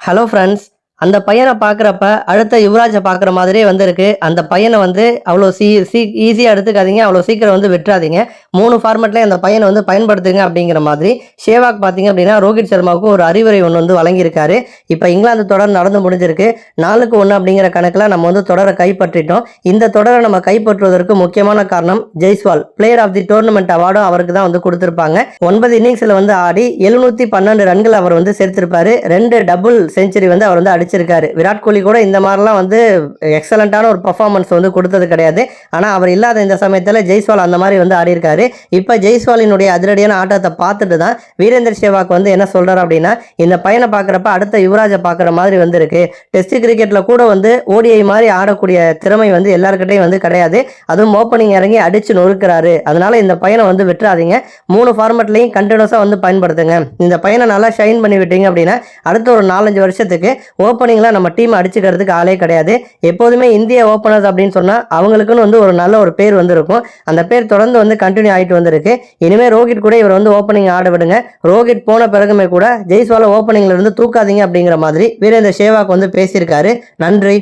Hello friends அந்த பையனை பார்க்குறப்ப அடுத்த யுவராஜை பார்க்குற மாதிரியே வந்திருக்கு. அந்த பையனை வந்து அவ்வளோ சீ சீ ஈஸியாக எடுத்துக்காதீங்க. அவ்வளோ சீக்கிரம் வந்து விட்டுறாதீங்க. மூணு ஃபார்மெட்லேயும் அந்த பையனை வந்து பயன்படுத்துங்க அப்படிங்கிற மாதிரி ஷேவாக் பார்த்தீங்க அப்படின்னா ரோஹித் சர்மாவுக்கு ஒரு அறிவுரை ஒன்று வந்து வழங்கியிருக்காரு. இப்போ இங்கிலாந்து தொடர் நடந்து முடிஞ்சிருக்கு. நாலுக்கு ஒன்று அப்படிங்கிற கணக்கில் நம்ம வந்து தொடரை கைப்பற்றிட்டோம். இந்த தொடரை நம்ம கைப்பற்றுவதற்கு முக்கியமான காரணம் Jaiswal. Player of the tournament அவார்டும் அவருக்கு தான் வந்து கொடுத்துருப்பாங்க. ஒன்பது இன்னிங்ஸில் வந்து ஆடி எழுநூற்றி பன்னெண்டு ரன்கள் அவர் வந்து சேர்த்திருப்பாரு. ரெண்டு டபுள் செஞ்சுரி வந்து அவர் வந்து அடிச்சு அடிச்சிருக்காரு விராட் கோலி கூட இந்த மாதிரிலாம் வந்து எக்ஸலண்ட்டான ஒரு பர்ஃபார்மன்ஸ் வந்து கொடுத்தது கிடையாது. ஆனால் அவர் இல்லாத இந்த சமயத்தில் ஜெய்ஸ்வால் அந்த மாதிரி வந்து ஆடியிருக்காரு. இப்போ ஜெய்ஸ்வாலினுடைய அதிரடியான ஆட்டத்தை பார்த்துட்டு தான் வீரேந்தர் சேவாக் வந்து என்ன சொல்றாரு அப்படின்னா இந்த பையனை பார்க்குறப்ப அடுத்த யுவராஜை பார்க்குற மாதிரி வந்திருக்கு டெஸ்ட் கிரிக்கெட்டில் கூட வந்து ஓடிஐ மாதிரி ஆடக்கூடிய திறமை வந்து எல்லாருக்கிட்டையும் வந்து கிடையாது. அதுவும் ஓப்பனிங் இறங்கி அடித்து நொறுக்கிறாரு. அதனால் இந்த பையனை வந்து விட்டுறாதீங்க. மூணு ஃபார்மெட்லையும் கண்டினியூஸாக வந்து பயன்படுத்துங்க. இந்த பையனை நல்லா ஷைன் பண்ணி விட்டீங்க அப்படின்னா அடுத்த ஒரு நாலஞ்சு வருஷத்துக்கு ஓப்பனிங்லாம் நம்ம டீம் அடிச்சுக்கிறதுக்கு ஆளே கிடையாது. எப்போதுமே இந்திய ஓப்பனர்ஸ் அப்படின்னு சொன்னால் அவங்களுக்குன்னு வந்து ஒரு நல்ல ஒரு பேர் வந்து இருக்கும் அந்த பேர் தொடர்ந்து வந்து கண்டினியூ ஆகிட்டு வந்திருக்கு. இனிமேல் ரோஹித் கூட இவர் வந்து ஓப்பனிங் ஆட விடுங்க. ரோஹித் போன பிறகுமே கூட ஜெய்ஸ்வாலை ஓப்பனிங்ல இருந்து தூக்காதீங்க அப்படிங்கிற மாதிரி வீரேந்திர சேவாக் வந்து பேசியிருக்காரு. நன்றி.